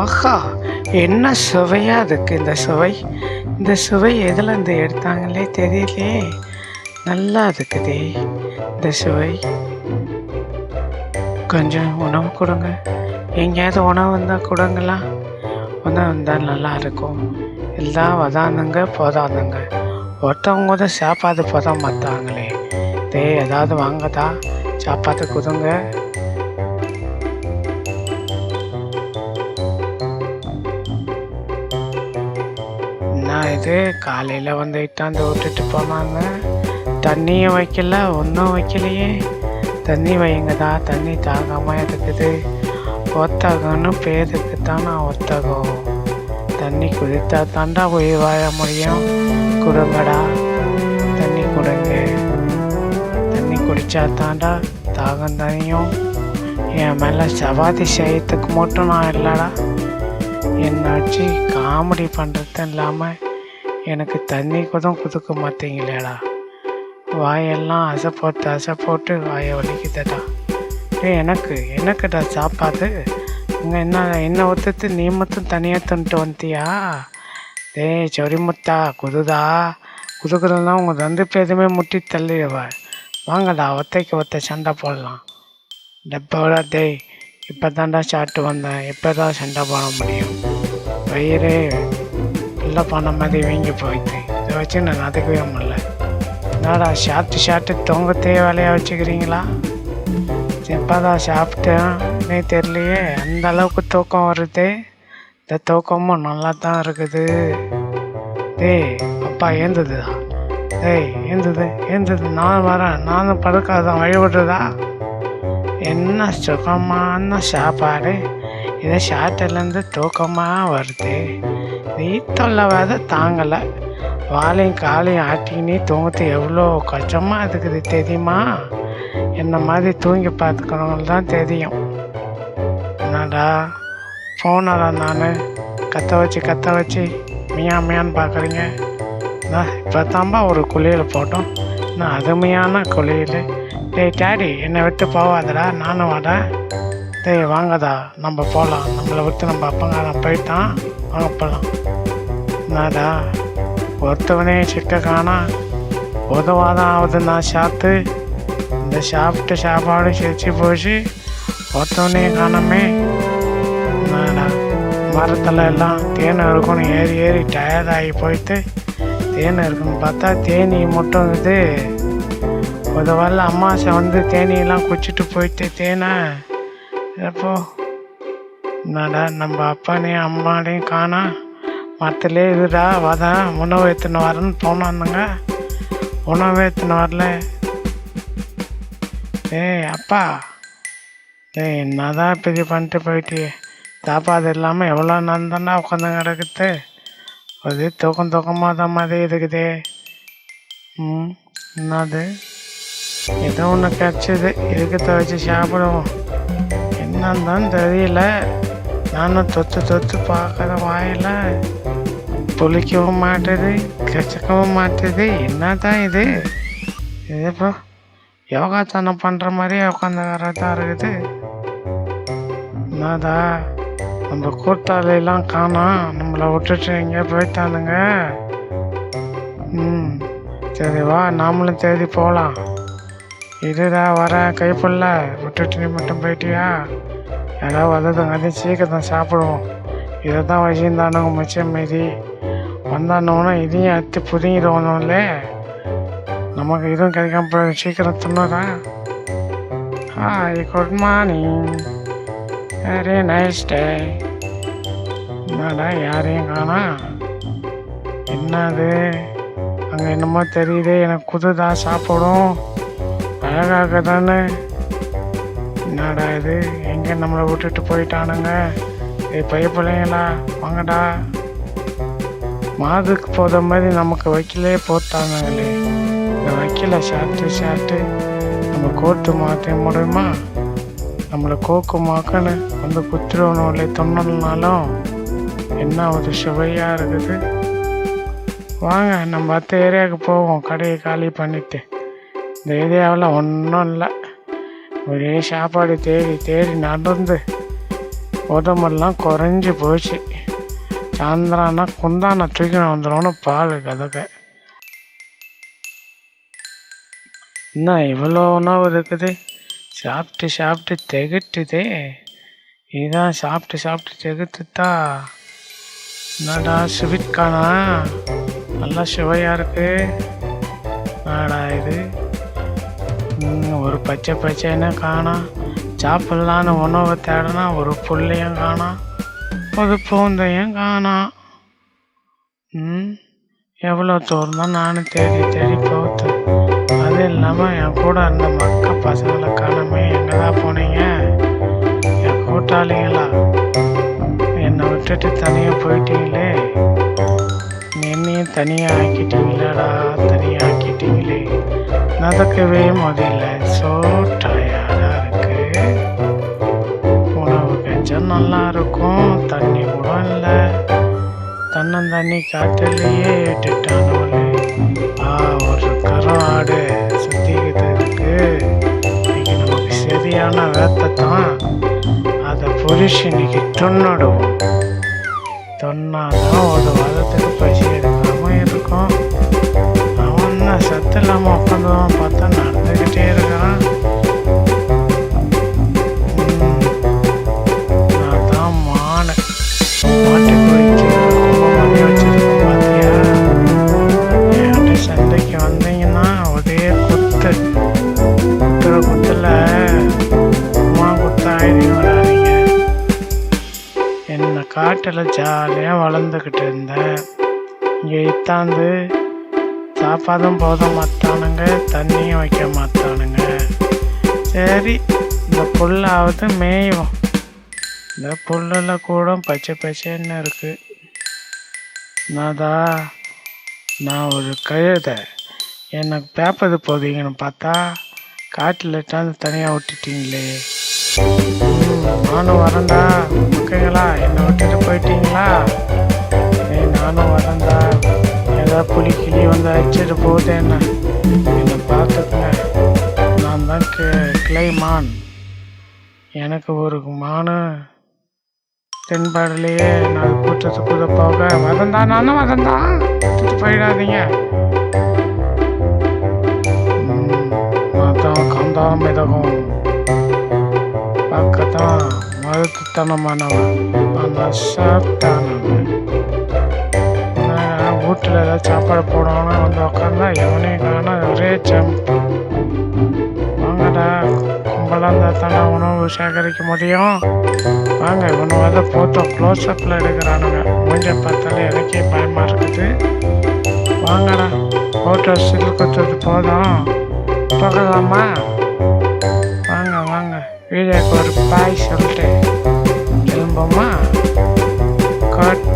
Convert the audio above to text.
ஆஹா என்ன சுவையாக இருக்குது இந்த சுவை. இந்த சுவை எதுலேருந்து எடுத்தாங்களே தெரியலையே. நல்லா இருக்குதே இந்த சுவை. கொஞ்சம் உணவு கொடுங்க. எங்கேயாவது உணவு வந்தால் கொடுங்களா? உணவு வந்தால் நல்லா இருக்கும். எல்லாம் வதானுங்க போதாதுங்க ஒருத்தவங்க கூட சாப்பாடு போத மாட்டாங்களே. டேய் ஏதாவது வாங்கதா? சாப்பாடு கொடுங்க. இது காலையில் வந்து இட்டாந்து விட்டுட்டு போனாங்க தண்ணியும் வைக்கல ஒன்றும் வைக்கலையே. தண்ணி வைங்கதா தண்ணி தாகமாக இருக்குது ஒத்தகம்னு பேருக்கு தான் நான் ஒத்தகம். தண்ணி குடித்தா தாண்டா உயிர் வாழ முடியும். கொடுங்கடா தண்ணி கொடுங்க. தண்ணி குடித்தா தாண்டா தாகம் தனியும் என் மேலே சவாதி செய்யறதுக்கு மட்டும் நான் இல்லைடா. என்னாச்சு? காமெடி பண்ணுறது இல்லாமல் எனக்கு தண்ணி கூட கொடுக்க மாட்டீங்களேடா. வாயெல்லாம் அசை போட்டு அசை போட்டு வாயை வலிக்குதுடா. ஏ எனக்கு எனக்குடா சாப்பாடு. இங்கே என்ன என்ன ஒத்துட்டு நீ மட்டும் தனியாக தின்ட்டு வந்துட்டியா டேய் சொரிமுத்தா குதுதா குதுக்குறதுனா உங்கள் ரெண்டு பேருமே முட்டி தள்ளிடுவ வாங்கடா ஒத்தைக்கு ஒத்தை சண்டை போடலாம். டப்பாவோட டேய் இப்போ தாண்டா சாப்பிட்டு வந்தேன். இப்போ தான் சண்டை போட முடியும். வயிறு இல்லை பண்ண மாதிரி வீங்கி போயிடுது இதை வச்சு நான் நடக்கவே முடியல. என்னடா ஷார்ட்டு ஷார்ட்டு தொங்கத்தே வேலையாக வச்சுக்கிறீங்களா? எப்போதான் சாப்பிட்டேன்னே தெரியலையே. அந்த அளவுக்கு தூக்கம் வருது. இந்த தூக்கமும் நல்லா தான் இருக்குது. டேய் அப்பா ஏந்ததுதா டேய் ஏந்தது ஏந்தது. நான் வரேன். நானும் படுக்காதான் வழிபடுறதா? என்ன சுகமான சாப்பாடு. இதை சாப்பிட்டலேருந்து தூக்கமாக வருது. நீத்தொல்லவாத தாங்கலை. வாழையும் காலையும் ஆட்டிக்கினே தூங்குறது எவ்வளோ கஷ்டமாக இருக்குது தெரியுமா? என்ன மாதிரி தூங்கி பார்த்துக்கிறவங்களுக்கு தான் தெரியும். என்னடா? போனடா நான் கத்த வச்சு கத்த வச்சு மியா மியான்னு பார்க்குறீங்க. இப்போ தாம்பா ஒரு குளியல் போட்டோம். நான் அருமையான குளியல். டேய் டேடி என்னை விட்டு போவாதடா நானும் வரேன். டேய் வாங்கடா நம்ம போகலாம் நம்மளை விட்டு நம்ம அப்பங்காரன் போயிட்டான். வாங்க போகலாம் என்னடா? ஒருத்தவனே சிக்க காணா. உதவாதான் ஆகுது நான் சாத்து இந்த சாப்பிட்டு சாப்பாடு செச்சு போச்சு. ஒருத்தவனே காணமே. என்னடா? மரத்தில் எல்லாம் தேன் இருக்கும்னு ஏறி ஏறி டயர்டாகி ஆகி போயிட்டு தேன் இருக்குன்னு பார்த்தா தேனி மட்டும் இது. ஒரு வரல அம்மாசை வந்து தேனியெல்லாம் குச்சிட்டு போயிட்டு தேனை எப்போ என்னடா நம்ம அப்பானையும் அம்மானையும் காணா? மரத்துலே இதுடா வதான் உணவு எடுத்துன்னு வரேன்னு போனானுங்க உணவு எடுத்துன்னு வரல. ஏய் அப்பா. ஏய் என்னதான் இப்போ இது பண்ணிட்டு போயிட்டியே? சாப்பாடு இல்லாமல் எவ்வளோ நேரம் உட்காந்து கிடக்குது? அது தூக்கம் தூக்கமாக தான் மாதிரி இருக்குதே. ம் என்னது? ஏதோ ஒன்று கிடச்சிது. இருக்கிறத வச்சு சாப்பிடுவோம். என்னன்னு தெரியல. நானும் தொத்து தொத்து பார்க்குற வாயில் புளிக்கவும் மாட்டுது கசக்கவும் மாட்டுது. என்ன தான் இது? இது இப்போ யோகாசனம் பண்ணுற மாதிரியே உட்காந்துக்கிறதா தான் இருக்குது. என்னதா நம்ம கூட்டாளிலாம் காணோம் நம்மளை விட்டுட்டு எங்கேயோ போயிட்டானுங்க. ம் சரி வா நாமளும் தேடி போகலாம் இதுடா வர கைப்புள்ள விட்டுட்டு நீ மட்டும் போயிட்டியா? யாராவது வந்ததுங்க அதையும் சீக்கிரம் சாப்பிடுவோம். இதை தான் வச்சுருந்தானுங்க மிச்சம் மீதி. வந்தானோன்னா இதையும் அத்து புதிங்கிடுவானும்ல நமக்கு இதுவும் கிடைக்காம போய் சீக்கிரம் தின்னுறா hi good morning very nice day என்னடா யாரையும் காணா? என்னது? அங்கே என்னமோ தெரியுது எனக்கு குதுதா சாப்பிடும். அழகாக தானே என்னடா இது? எங்கே நம்மளை விட்டுட்டு போயிட்டானுங்க? இது பைய வாங்கடா. மாதுக்கு போத மாதிரி நமக்கு வைக்கலே போட்டானுங்களே இந்த வைக்கல சாப்பிட்டு சாப்பிட்டு நம்ம கோர்த்து மாற்ற முடியுமா? நம்மளை கோக்கு மாக்கன்னு வந்து குத்துருவனும் இல்லை தொண்ணலனாலும் என்ன ஒரு சுவையாக இருக்குது? வாங்க நம்ம அத்த ஏரியாவுக்கு போவோம். கடையை காலி பண்ணிவிட்டு இந்த ஏரியாவில் ஒன்றும் இல்லை ஒரே சாப்பாடு தேடி தேடி நடந்து உடம்பெல்லாம் குறைஞ்சி போச்சு. சாயந்தரம்னா குந்தான தூக்கின வந்துடும்னு பால் கதக்க என்ன இவ்வளோ உணவு இருக்குது? சாப்பிட்டு சாப்பிட்டு திகட்டுதே. இதான் சாப்பிட்டு சாப்பிட்டு திகட்டுதா என்னடா ஸ்வீட் காணா? நல்லா சுவையாக இருக்குது நாடா இது? ஒரு பச்சை பச்சைன்னு காணா. சாப்பிட்லான்னு உணவை தேடினா ஒரு புள்ளையும் காணா. ஒரு பூந்தையும் காணோம் ம்? எவ்வளோ தூரம் தான் நானும் தேடி தேடி போகுது அது இல்லாமல் என் கூட இருந்த மக்க பசங்களை காணமே எங்கே தான் போனீங்க? என் கூட்டாளிங்களா என்னை விட்டுட்டு தனியாக போயிட்டீங்களே? என்னையும் தனியாக ஆக்கிட்டீங்களேடா தனியாக ஆக்கிட்டீங்களே? நடக்கவே முடியல. ஸோ டயர்டாக இருக்குது உணவு கொஞ்சம் நல்லா இருக்கும் தண்ணி கூட இல்லை. தன்னந்தண்ணி காட்டிலேயே விட்டுட்டானவளே ஆ ஒரு கரம் ஆடு சுத்திக்கிட்டு இருக்கு. இன்னைக்கு நமக்கு சரியான வேத்தை தான். அதை புரிஷ் இன்னைக்கு தொன்னடுவோம். தொன்னாதான் ஒரு வாரத்துக்கு பசி எடுக்காமல் இருக்கும். அவன் தான் சத்து இல்லாம உட்காந்துவான் பார்த்தா நடந்துக்கிட்டே இருக்கான். ம், நான் தான் மானு மாட்டுக்கு வைக்கிற கும்பமணி வச்சிருக்கேன் பாத்தியா? என்கிட்ட சந்தைக்கு வந்தீங்கன்னா ஒரே குத்து. குத்துற குத்துல அம்மா குத்தாயிரம் வராதீங்க. என்னை காட்டில் ஜாலியாக வளர்ந்துக்கிட்டு இருந்தேன். இங்கே இத்தாந்து சாப்பாடும் போத மாட்டானுங்க தண்ணியும் வைக்க மாட்டானுங்க. சரி இந்த புல்லாவது மேயும். இந்த புல்லில் கூட பச்சை பச்சைன்னு இருக்கு. நாதா நான் ஒரு கழுதை. எனக்கு பேப்பது போதீங்கன்னு பார்த்தா காட்டில் இட்டாந்து தனியாக விட்டுட்டீங்களே. நானும் வரேன்டா. ஓகேங்களா என்னை விட்டுட்டு போயிட்டீங்களா? ஏதாவது புலி கிளி வந்து அடிச்சிட்டு போகுது என்ன என்னை பார்த்துக்குங்க. நான் தான் கி கிளைமான். எனக்கு ஒரு மான தென்பாடலையே நான் கூட்டத்துக்குள்ள போக வதந்தா நானும் வதந்தா? விட்டுட்டு போயிடாதீங்க. மதம் அதான் மிதகம். பக்கத்தான் பார்க்கத்தான் மருத்துத்தனமானவன் ஆனால் ரோட்டில் ஏதாவது சாப்பாடு போடுவானா வந்து உக்காந்தா எவனையும் காணா ஒரே ஜம். வாங்கடா. கும்பலாக இருந்தால் தானே உணவு சேகரிக்க முடியும். வாங்க இவனை வந்து போட்டோ க்ளோஸ்அப்பில் எடுக்கிறானுங்க. மூஞ்ச பார்த்தாலே எனக்கே பயமாக இருக்குது. வாங்கடா. ஃபோட்டோ சில்லு கொடுத்துட்டு போதும். போகலாமா வாங்க வாங்க. வீடியோக்கு ஒரு பாய் சொல்லிட்டு. திரும்பமா? காட்